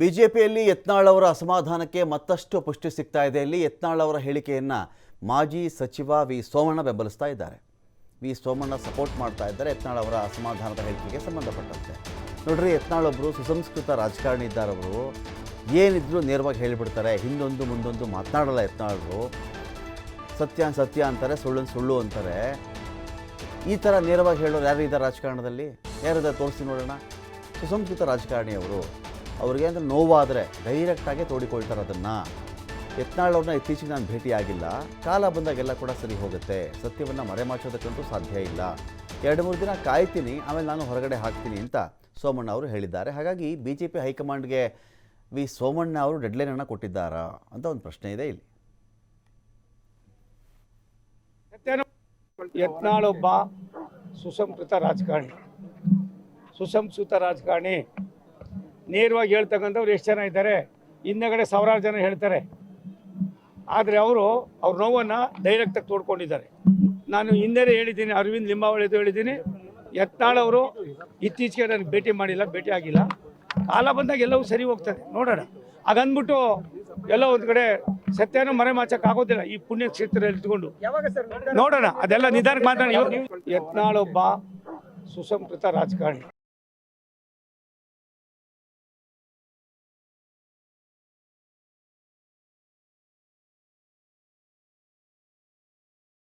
ಬಿಜೆಪಿಯಲ್ಲಿ ಯತ್ನಾಳ್ ಅವರ ಅಸಮಾಧಾನಕ್ಕೆ ಮತ್ತಷ್ಟು ಪುಷ್ಟಿ ಸಿಗ್ತಾ ಇದೆ. ಇಲ್ಲಿ ಯತ್ನಾಳ್ ಅವರ ಹೇಳಿಕೆಯನ್ನ ಮಾಜಿ ಸಚಿವ ವಿ. ಸೋಮಣ್ಣ ಬೆಂಬಲಿಸ್ತಾ ಇದ್ದಾರೆ. ವಿ. ಸೋಮಣ್ಣ ಸಪೋರ್ಟ್ ಮಾಡ್ತಾ ಇದ್ದಾರೆ. ಯತ್ನಾಳ್ ಅವರ ಅಸಮಾಧಾನದ ಹೇಳಿಕೆಗೆ ಸಂಬಂಧಪಟ್ಟಂತೆ. ನೋಡ್ರಿ, ಯತ್ನಾಳ್ ಒಬ್ಬರು ಸುಸಂಸ್ಕೃತ ರಾಜಕಾರಣಿ ಇದ್ದಾರವರು ಏನಿದ್ರು ನೇರವಾಗಿ ಹೇಳಿಬಿಡ್ತಾರೆ. ಹಿಂದೊಂದು, ಮುಂದೊಂದು ಮಾತನಾಡಲ್ಲ ಯತ್ನಾಳರು ಸತ್ಯ ಸತ್ಯ ಅಂತಾರೆ ಸುಳ್ಳು ಸುಳ್ಳು ಅಂತಾರೆ. ಈ ಥರ ನೇರವಾಗಿ ಹೇಳೋರು ಯಾರು ಇದ್ದಾರೆ ರಾಜಕಾರಣದಲ್ಲಿ? ಯಾರಿದ್ದಾರೆ? ತೋರಿಸಿ ನೋಡೋಣ. ಸುಸಂಸ್ಕೃತ ರಾಜಕಾರಣಿ ಅವರು. ಅವ್ರಿಗೆ ಅಂದರೆ ನೋವಾದರೆ ಡೈರೆಕ್ಟಾಗೆ ತೋಡಿಕೊಳ್ತಾರೆ ಅದನ್ನು. ಯತ್ನಾಳವ್ರನ್ನ ಇತ್ತೀಚೆಗೆ ನಾನು ಭೇಟಿಯಾಗಿಲ್ಲ. ಕಾಲ ಬಂದಾಗೆಲ್ಲ ಕೂಡ ಸರಿ ಹೋಗುತ್ತೆ. ಸತ್ಯವನ್ನು ಮರೆಮಾಚೋದಕ್ಕಂತೂ ಸಾಧ್ಯ ಇಲ್ಲ. ಎರಡು ಮೂರು ದಿನ ಕಾಯ್ತೀನಿ, ಆಮೇಲೆ ನಾನು ಹೊರಗಡೆ ಹಾಕ್ತೀನಿ ಅಂತ ಸೋಮಣ್ಣ ಅವರು ಹೇಳಿದ್ದಾರೆ. ಹಾಗಾಗಿ ಬಿ ಜೆ ಪಿ ಹೈಕಮಾಂಡ್ಗೆ ವಿ ಸೋಮಣ್ಣ ಅವರು ಡೆಡ್ಲೈನನ್ನು ಕೊಟ್ಟಿದ್ದಾರಾ ಅಂತ ಒಂದು ಪ್ರಶ್ನೆ ಇದೆ ಇಲ್ಲಿ. ಯತ್ನಾಳೊಬ್ಬ ಸುಸಂಸ್ಕೃತ ರಾಜಕಾರಣಿ. ಸುಸಂಸ್ಕೃತ ರಾಜಕಾರಣಿ. ನೇರವಾಗಿ ಹೇಳ್ತಕ್ಕಂಥವ್ರು ಎಷ್ಟು ಜನ ಇದ್ದಾರೆ? ಹಿಂದಗಡೆ ಸಾವಿರಾರು ಜನ ಹೇಳ್ತಾರೆ. ಆದರೆ ಅವರು ಅವ್ರ ನೋವನ್ನು ಡೈರೆಕ್ಟಾಗಿ ತೋಡ್ಕೊಂಡಿದ್ದಾರೆ. ನಾನು ಹಿಂದೆನೇ ಹೇಳಿದ್ದೀನಿ ಅರವಿಂದ್ ಲಿಂಬಾವಳಿದು ಹೇಳಿದ್ದೀನಿ. ಯತ್ನಾಳ್ ಅವರು ಇತ್ತೀಚೆಗೆ ನನಗೆ ಭೇಟಿ ಮಾಡಿಲ್ಲ ಭೇಟಿ ಆಗಿಲ್ಲ. ಕಾಲ ಬಂದಾಗ ಎಲ್ಲವೂ ಸರಿ ಹೋಗ್ತದೆ ನೋಡೋಣ. ಹಾಗಂದ್ಬಿಟ್ಟು ಎಲ್ಲ ಒಂದು ಕಡೆ ಸತ್ಯನೂ ಮರೆ ಆಗೋದಿಲ್ಲ ಈ ಪುಣ್ಯ ಕ್ಷೇತ್ರದಲ್ಲಿ ಇಟ್ಕೊಂಡು ನೋಡೋಣ ಅದೆಲ್ಲ ನಿಧಾನಕ್ಕೆ ಮಾತಾಡಿ ಯತ್ನಾಳೊಬ್ಬ ಸುಸಂಸ್ಕೃತ ರಾಜಕಾರಣಿ.